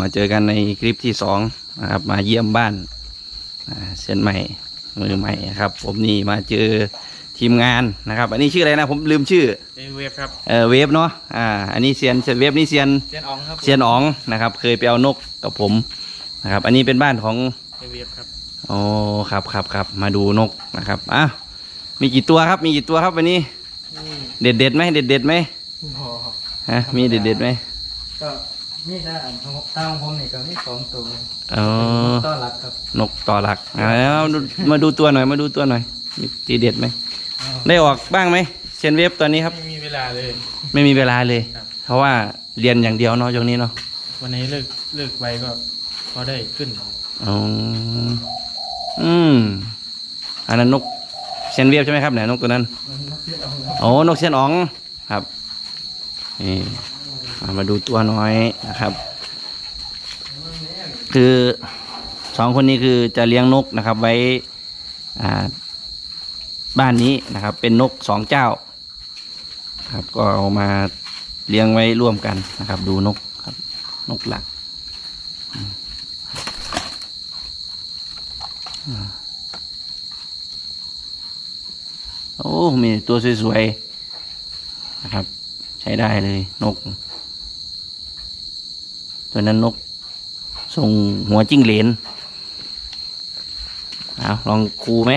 มาเจอกันในคลิปที่สองนะครับ มาเยี่ยมบ้านอ่าเส้นใหม่มือใหม่ครับ ผมนี่มาเจอทีมงานนะครับ อันนี้ชื่ออะไรนะผมลืมชื่อเอเวฟครับเออเวฟเนาะอ่าอันนี้เซียนเซียนเวฟนี่เซียนเซียนอองครับเซียนอ๋องนะครับ เคยไปเอานกกับผมนะครับ อันนี้เป็นบ้านของเอเวฟครับโอ้ครับครับครับมาดูนกนะครับอ้าวมีกี่ตัวครับ มีกี่ตัวครับวันนี้นี่เด็ดเด็ดๆไหมเด็ดเด็ดๆไหมพอฮะมีเด็ดเด็ดๆไหมก็ มีถ้าอันของตาของผมนี่ก็มีสองตัวอ๋อต้อนรับครับนกต่อหลักอ่าแล้วดูมาดูตัวหน่อยมาดูตัวหน่อยมีทีเด็ดไหมได้ออกบ้างไหมเชนเวฟตอนนี้ครับ ไม่มีเวลาเลย ไม่มีเวลาเลย ครับ เพราะว่าเรียนอย่างเดียวเนาะช่วงนี้เนาะวันนี้เลิกเลิกไปก็พอได้ขึ้นอ๋ออืมอันนั้นนกเชนเวฟใช่ไหมครับไหนนกตัวนั้นโอ้นกเชียนอ๋องครับนี่เอา มาดูตัวน้อยนะครับ คือสองคนนี้คือจะเลี้ยงนกนะครับ ไว้บ้านนี้นะครับ เป็นนกสองเจ้า ครับ ก็เอามาเลี้ยงไว้ร่วมกันนะครับ ดูนกครับ นกหลักโอ้ มีตัวสวยๆนะครับ ใช้ได้เลยนก ตัวนั้นนกทรงหัวจิ้งเหลนเอาลองคูไหม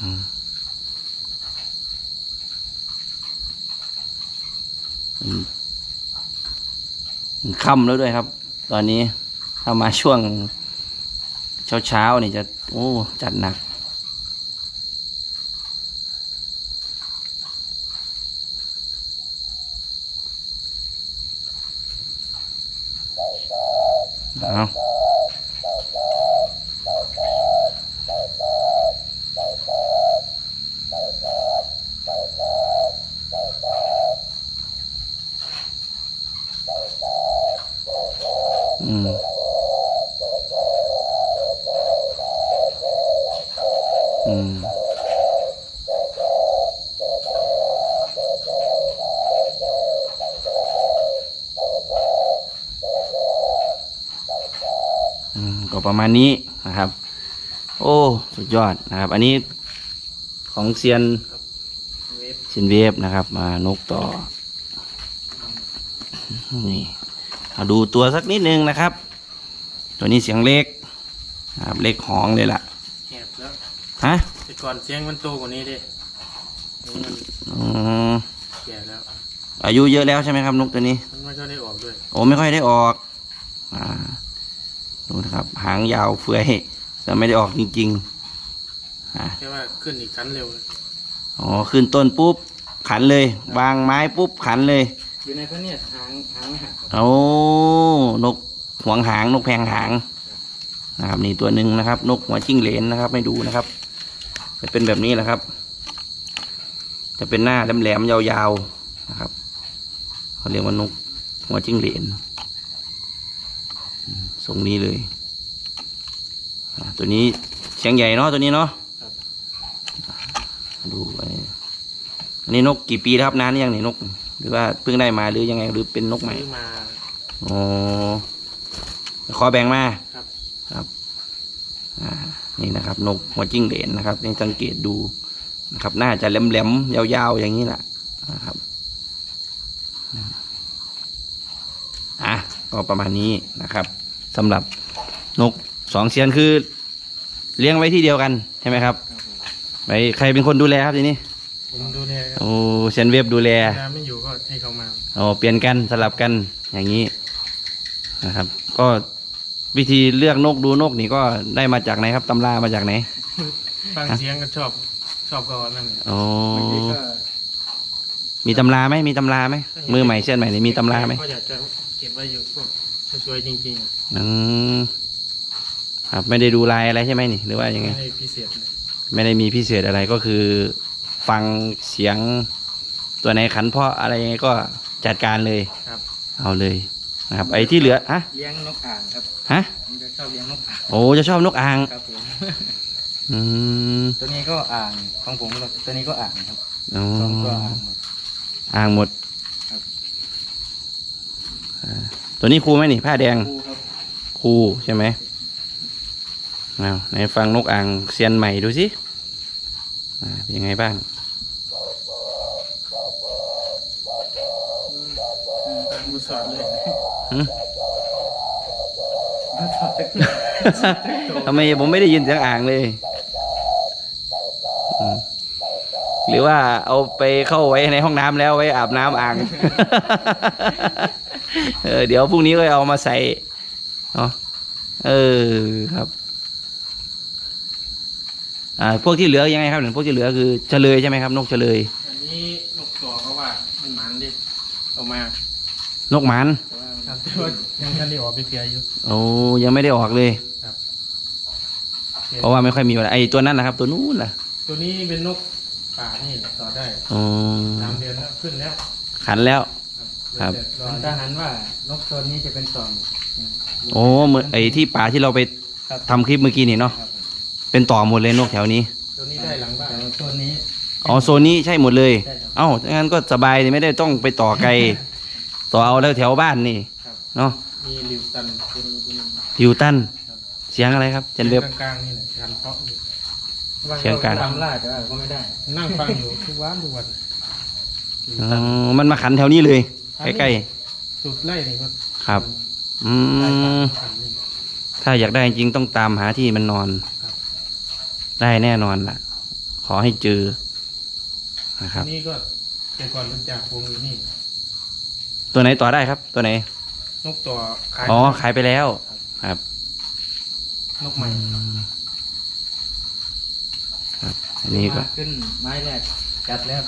อืมอืมค่ำแล้วด้วยครับ ตอนนี้ถ้ามาช่วงเช้าๆนี่จะ โอ้ จัดหนัก เอาอืมอืมอืม ก็ประมาณนี้นะครับ โอ้สุดยอดนะครับ อันนี้ของเซียนเวฟเซียนเวฟนะครับ มานกต่อนี่เอาดูตัวสักนิดนึงนะครับ ตัวนี้เสียงเล็กนะครับเล็กหองเลยล่ะแหบแล้วฮะแต่ก่อนเสียงมันโตกว่านี้ดินี่มันอืมแก่แล้วอายุเยอะแล้วใช่ไหมครับนกตัวนี้ มันไม่ค่อยได้ออกด้วยโอ้ไม่ค่อยได้ออก อ่า ดูนะครับ หางยาวเฟือยแต่ไม่ได้ออกจริงๆอ่าแค่ว่าขึ้นอีกชั้นเร็วเลยอ๋อขึ้นต้นปุ๊บขันเลยวางไม้ปุ๊บขันเลยอยู่ในพระเนี่ยหางหางหักครับโอ้นกหวงหางนกแพงหางนะครับนี่ตัวหนึ่งนะครับ นกหัวจิ้งเหลนนะครับไม่ดูนะครับจะเป็นแบบนี้แหละครับ จะเป็นหน้าแหลมๆยาวๆนะครับเขาเรียกว่านกหัวจิ้งเหลนอืม ทรงนี้เลยอ่าตัวนี้เสียงใหญ่เนาะตัวนี้เนาะดูไปอันนี้นกกี่ปีแล้วครับนานหรือยังนี่นก หรือว่าเพิ่งได้มาหรือยังไงหรือเป็นนกใหม่ซื้อมาอ๋อขอแบ่งมาครับครับอ่านี่นะครับ นกหัวจิ้งเหลนนะครับนี่สังเกตดูนะครับน่าจะแหลมๆยาวๆอย่างนี้แหละนะครับอะก็ประมาณนี้นะครับ สำหรับนกสองเสียนคือ เลี้ยงไว้ที่เดียวกันใช่ไหมครับครับผมไปใครเป็นคนดูแลครับทีนี้ผมดูแลครับโอ้เซียนเว็บดูแลเวลาไม่อยู่ก็ให้เขามาโอ้เปลี่ยนกันสลับกันอย่างนี้นะครับ ก็วิธีเลือกนกดูนกนี่ก็ได้มาจากไหนครับตำรามาจากไหนฟังเสียงก็ชอบชอบก็นั่นแหละโอ้บางทีก็มีตำราไหมมีตำราไหมมือใหม่เส้นใหม่นี่มีตำราไหมก็อยากจะเก็บไว้อยู่พวก สวยๆจริงอืมครับไม่ได้ดูลายอะไรใช่ไหมนี่หรือว่าๆยังไงไม่ได้พิเศษเลยไม่ได้มีพิเศษอะไรก็คือ ฟังเสียงตัวไหนขันเพราะอะไรยังไงก็จัดการเลย ครับเอาเลยนะครับ ไอ้ที่เหลือฮะเลี้ยงนกอ่างครับฮะผมจะชอบเลี้ยงนกอ่างโอ้จะชอบนกอ่าง ครับผมอืมตัวนี้ก็อ่างของผมก็ตัวนี้ก็อ่างครับอ๋อสองตัวอ่างหมด อ่างหมดครับ อ่า ตัวนี้ครูไหมนี่ ผ้าแดงครูครับครูใช่ไหมเอาไหนฟังนกอ่างเซียนใหม่ดูสิอ่าเป็นยังไงบ้างตามบุษรเลยหืมบุษรทำไมผมไม่ได้ยินเสียงอ่างเลยอืมหรือว่าเอาไปเข้าไว้ในห้องน้ำแล้วไว้อาบน้ำอ่าง เออเดี๋ยวพรุ่งนี้ก็เอามาใส่เนาะเออครับ อ่า พวกที่เหลือยังไงครับเนี่ยพวกที่เหลือคือเฉลยใช่ไหมครับ นกเฉลย อันนี้นกตัวเขาว่ามันหมันดิออกมานกหมันแต่ว่าแต่ว่ายังทันได้ออกไปเพียอยู่ โอ้ยังไม่ได้ออกเลยครับ เพราะว่าไม่ค่อยมีเวลาไอ้ตัวนั้นนะครับ ตัวนู้นล่ะตัวนี้เป็นนกป่านี่ต่อได้อ๋อสามเดือนแล้วขึ้นแล้วขันแล้ว ครับเป็นทหารว่านกตัวนี้จะเป็นต่อมโอ้เหมือนไอ้ที่ป่าที่เราไปครับทำคลิปเมื่อกี้นี่เนาะ ครับผมเป็นต่อหมดเลยนกแถวนี้ ตัวนี้ได้หลังบ้านตัวนี้ อ๋อโซนนี้ใช่หมดเลย ใช่ครับเอ้างั้นก็สบายนี่ไม่ได้ต้องไปต่อไกล ต่อเอาแล้วแถวบ้านนี่ ครับ เนาะมีลิวตันตัวนี้ตัวนี้ทิวตัน ครับ เสียงอะไรครับเจนเว็บ กลางๆนี่แหละการเพาะอยู่เสียงกลาง ตามล่าแต่ว่าก็ไม่ได้นั่งฟังอยู่ทุกวันทุกวัน อ๋อมันมาขันแถวนี้เลย ใกล้สุดไล่นี่ก็ๆครับ อืไล่มขันนี่ถ้าอยากได้จริงต้องตามหาที่มันนอนครับได้แน่นอนล่ะ ขอให้เจอนะครับนี่ก็แต่ก่อนมันจากวงอยู่นี่ ตัวไหนต่อได้ครับ ตัวไหน นกตัวขายอ๋อขายไปแล้วครับ นกใหม่ครับ อันนี้ก็มาขึ้นไม้แรก จัดแล้ว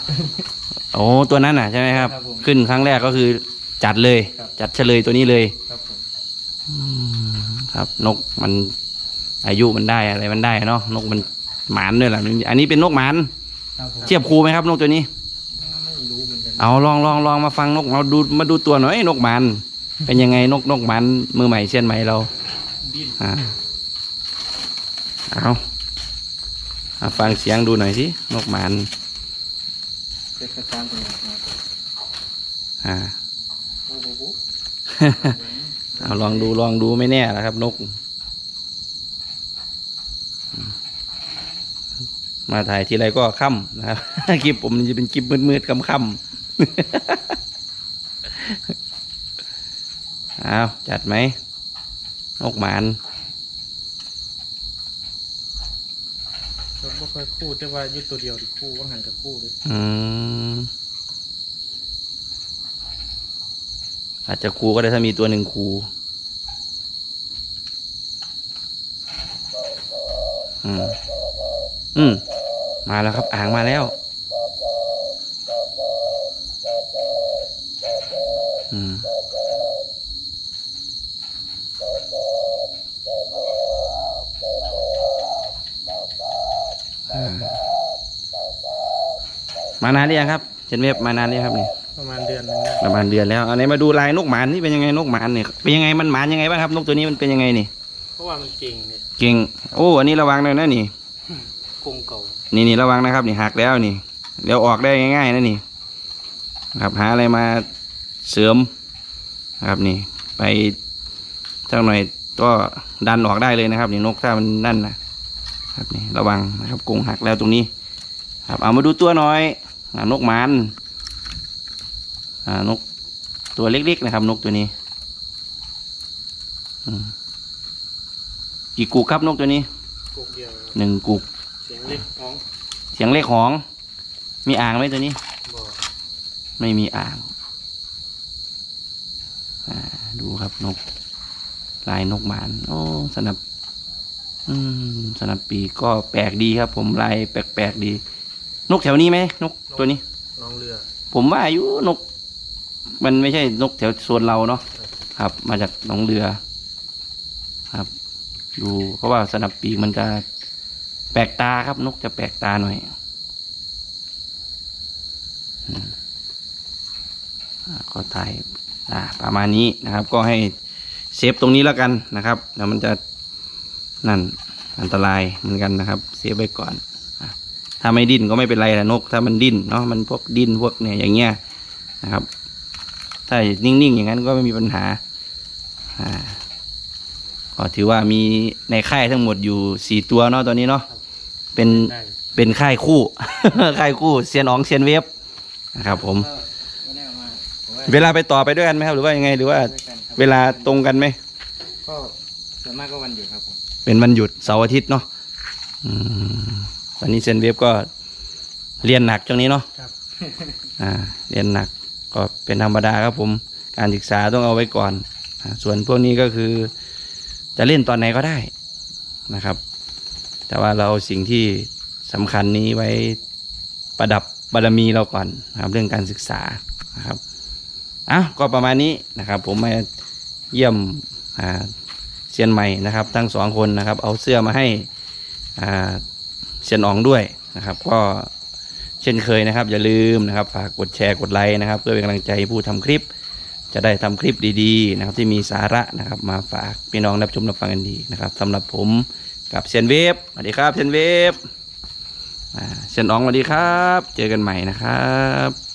โอ้ตัวนั้นน่ะใช่ไหมครับ ครับผมขึ้นครั้งแรกก็คือจัดเลย ครับ จัดเฉลยตัวนี้เลย ครับผมครับนกมันอายุมันได้อะไรมันได้เนาะนกมันหมานด้วยแหละอันนี้เป็นนกหมาน ครับผมเทียบครูไหมครับ นกตัวนี้ ไม่รู้เหมือนกันเอาลองลองลองมาฟังนกมาดูมาดูตัวหน่อยนกหมัน เป็นยังไงนกนกหมันมือใหม่เชียนใหม่เราดิ้นอ่าเอาเอาฟังเสียงดูหน่อยสินกหมัน เป็นกระตามตัวนี้ครับอ่าโอ้โหเอาลองดูลองดูไม่แน่นะครับ นก มาถ่ายทีไรก็ค่ำนะครับ คลิปผมจะเป็นคลิปมืดๆค่ำๆเอาจัดไหม นกหมาน รถบ่ ค่อยคู่แต่ว่าอยุดตัวเดียวดิคู่ว่างหันกับคู่เลยอืมอาจจะครูก็ได้ถ้ามีตัวหนึ่งครูอืม อืม มาแล้วครับ อ่างมาแล้ว มานานหรือยังครับเชนเว็บมานานหรือยังครับนี่ประมาณเดือนหนึงได้ประมาณเดือนแล้วอันไหนมาดูลายนกหมานนี่เป็นยังไงนกหมานเนี่ยเป็นยังไงมันหมานยังไงบ้างครับนกตัวนี้มันเป็นยังไงนี่เพราะว่ามันเก่งเนี่ยเก่งโอ้อันนี้ระวังเลยนะนี่ กรงเก่านี่นี่ระวังนะครับนี่หักแล้วนี่เดี๋ยวออกได้ง่ายๆนะนี่นะครับหาอะไรมาเสริมนะครับนี่ ไปสักหน่อยก็ดันออกได้เลยนะครับ นี่นกถ้ามันนั่นนะครับนี่ระวังนะครับกรงหักแล้วตรงนี้ ครับเอามาดูตัวหน่อยอ่า นกหมันอ่านกตัวเล็กๆนะครับ นกตัวนี้อืมกี่กุกครับนกตัวนี้กรงเดียวหนึ่งกุกเสียงเล็กน้องเสียงเล็กหอง มีอ่างไหมตัวนี้บอกไม่มีอ่างอ่าดูครับนก ลายนกหมานโอ้สนับอืมสนับปีกก็แปลกดีครับ ผมลายแปลกๆดี นกแถวนี้ไหมนกตัวนี้ น้องเรือผมว่าอายุนก มันไม่ใช่นกแถวโซนเราเนาะครับ มาจากหนองเรือ ครับ ดูเพราะว่าสนับปีกมันจะแปลกตาครับ นกจะแปลกตาหน่อยอืมอ่าก็ถ่ายอ่าประมาณนี้นะครับ ก็ให้เซฟตรงนี้แล้วกันนะครับแล้วมันจะนั่นอันตรายเหมือนกันนะครับ เซฟไว้ก่อนอะ ถ้าไม่ดิ้นก็ไม่เป็นไรละนก ถ้ามันดิ้นเนาะมันพวกดิ้นพวกเนี่ยอย่างเงี้ยนะครับ ถ้านิ่งๆอย่างนั้นก็ไม่มีปัญหาอ่าก็ถือว่ามีในค่ายทั้งหมดอยู่สี่ตัวเนาะตอนนี้เนาะเป็นได้เป็นค่ายคู่ ค่ายคู่เซียนอ๋องเซียนเวฟนะครับ ผมก็ไม่ได้เอามาแต่ว่าเวลาไปต่อไปด้วยกันไหมครับ หรือว่ายังไงหรือว่าด้วยกันครับเวลาตรงกันไหมก็ส่วนมากก็วันหยุดครับผมเป็นวันหยุดเสาร์อาทิตย์เนาะอืม ตอนนี้เซียนเวฟก็เรียนหนักช่วงนี้เนาะครับอ่าเรียนหนักก็เป็นธรรมดาครับผมการศึกษาต้องเอาไว้ก่อนอ่าส่วนพวกนี้ก็คือ จะเล่นตอนไหนก็ได้นะครับ แต่ว่าเราเอาสิ่งที่สำคัญนี้ไว้ประดับบารมีเราก่อนนะครับเรื่องการศึกษานะครับอะก็ประมาณนี้นะครับ ผมมาเยี่ยมอ่าเซียนใหม่นะครับ ทั้งสองคนนะครับ เอาเสื้อมาให้อ่า เซียนอ๋องด้วยนะครับ ก็เช่นเคยนะครับ อย่าลืมนะครับ ฝากกดแชร์กดไลค์นะครับ เพื่อเป็นกำลังใจให้ผู้ทำคลิป จะได้ทำคลิปดีๆ นะครับ ที่มีสาระนะครับ มาฝากพี่น้องรับชมรับฟังกันดีนะครับสำหรับผมกับเซียนเวฟสวัสดีครับเซียนเวฟเซียนอ๋องสวัสดีครับ เจอกันใหม่นะครับ